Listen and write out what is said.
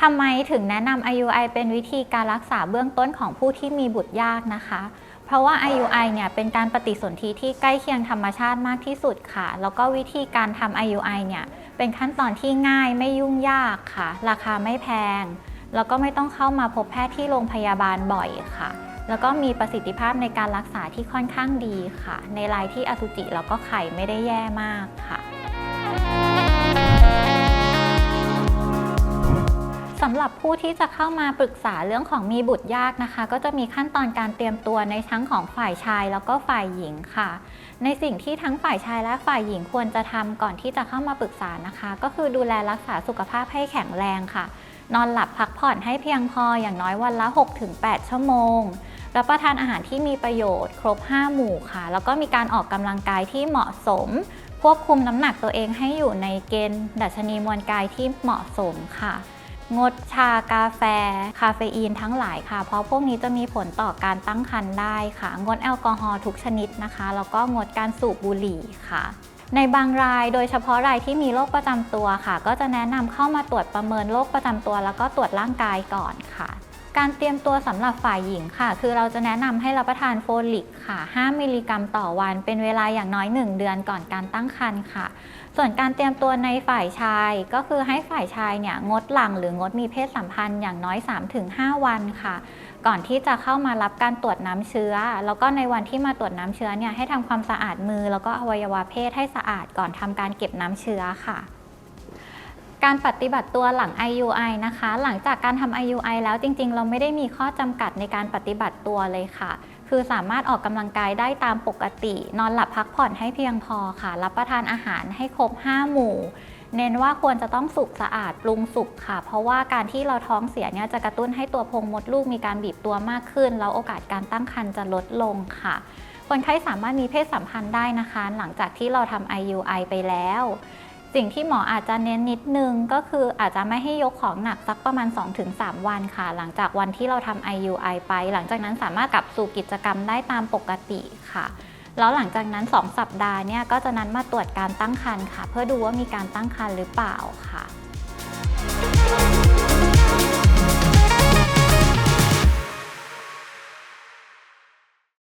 ทำไมถึงแนะนำ IUI เป็นวิธีการรักษาเบื้องต้นของผู้ที่มีบุตรยากนะคะ เพราะว่า IUI เนี่ยเป็นการปฏิสนธิที่ใกล้เคียงธรรมชาติมากที่สุดค่ะ แล้วก็วิธีการทำ IUI เนี่ยเป็นขั้นตอนที่ง่ายไม่ยุ่งยากค่ะ ราคาไม่แพง แล้วก็ไม่ต้องเข้ามาพบแพทย์ที่โรงพยาบาลบ่อยค่ะ แล้วก็มีประสิทธิภาพในการรักษาที่ค่อนข้างดีค่ะ ในรายที่อสุจิแล้วก็ไข่ไม่ได้แย่มากค่ะำหรับผู้ที่จะเข้ามาปรึกษาเรื่องของมีบุตรยากนะคะ ก็จะมีขั้นตอนการเตรียมตัวในทั้งของฝ่ายชายแล้วก็ฝ่ายหญิงค่ะ ในสิ่งที่ทั้งฝ่ายชายและฝ่ายหญิงควรจะทำก่อนที่จะเข้ามาปรึกษานะคะ ก็คือดูแลรักษาสุขภาพให้แข็งแรงค่ะ นอนหลับพักผ่อนให้เพียงพออย่างน้อยวันละ 6-8 ชั่วโมงรับประทานอาหารที่มีประโยชน์ ครบ 5 หมู่ค่ะ แล้วก็มีการออกกำลังกายที่เหมาะสม ควบคุมน้ำหนักตัวเองให้อยู่ในเกณฑ์ ดัชนีมวลกายที่เหมาะสมค่ะ งดชากาแฟ คาเฟอีนทั้งหลายค่ะ เพราะพวกนี้จะมีผลต่อการตั้งครรภ์ได้ค่ะ งดแอลกอฮอล์ทุกชนิดนะคะ แล้วก็งดการสูบบุหรี่ค่ะ ในบางรายโดยเฉพาะรายที่มีโรคประจำตัวค่ะ ก็จะแนะนำเข้ามาตรวจประเมินโรคประจำตัว แล้วก็ตรวจร่างกายก่อนค่ะ การเตรียมตัวสำหรับฝ่ายหญิงค่ะ คือเราจะแนะนำให้รับประทานโฟลิกค่ะ 5 มิลลิกรัมต่อวัน เป็นเวลาอย่างน้อย 1 เดือนก่อนการตั้งครรภ์ค่ะ ส่วนการเตรียมตัวในฝ่ายชาย ก็คือให้ฝ่ายชายเนี่ยงดหลังหรืองดมีเพศสัมพันธ์อย่างน้อย 3-5 วันค่ะ ก่อนที่จะเข้ามารับการตรวจน้ำเชื้อ แล้วก็ในวันที่มาตรวจน้ำเชื้อเนี่ยให้ทำความสะอาดมือ แล้วก็อวัยวะเพศให้สะอาดก่อนทำการเก็บน้ำเชื้อค่ะ การปฏิบัติตัวหลัง IUI นะคะ หลังจากการทำ IUI แล้วจริง ๆ เราไม่ได้มีข้อจำกัดในการปฏิบัติตัวเลยค่ะ คือสามารถออกกำลังกายได้ตามปกติ นอนหลับพักผ่อนให้เพียงพอค่ะ รับประทานอาหารให้ครบ 5 หมู่ เน้นว่าควรจะต้องสุกสะอาดปรุงสุกค่ะ เพราะว่าการที่เราท้องเสียเนี่ยจะกระตุ้นให้ตัวโพรงมดลูกมีการบีบตัวมากขึ้น แล้วโอกาสการตั้งครรภ์จะลดลงค่ะคนไข้สามารถมีเพศสัมพันธ์ได้นะคะ หลังจากที่เราทำ IUI ไปแล้ว สิ่งที่หมออาจจะเน้นนิดนึงก็คืออาจจะไม่ให้ยกของหนักสักประมาณ 2-3 วันค่ะ หลังจากวันที่เราทำ IUI ไป หลังจากนั้นสามารถกลับสู่กิจกรรมได้ตามปกติค่ะแล้วหลังจากนั้น 2 สัปดาห์เนี่ยก็จะนัดมาตรวจการตั้งครรภ์ค่ะ เพื่อดูว่ามีการตั้งครรภ์หรือเปล่าค่ะ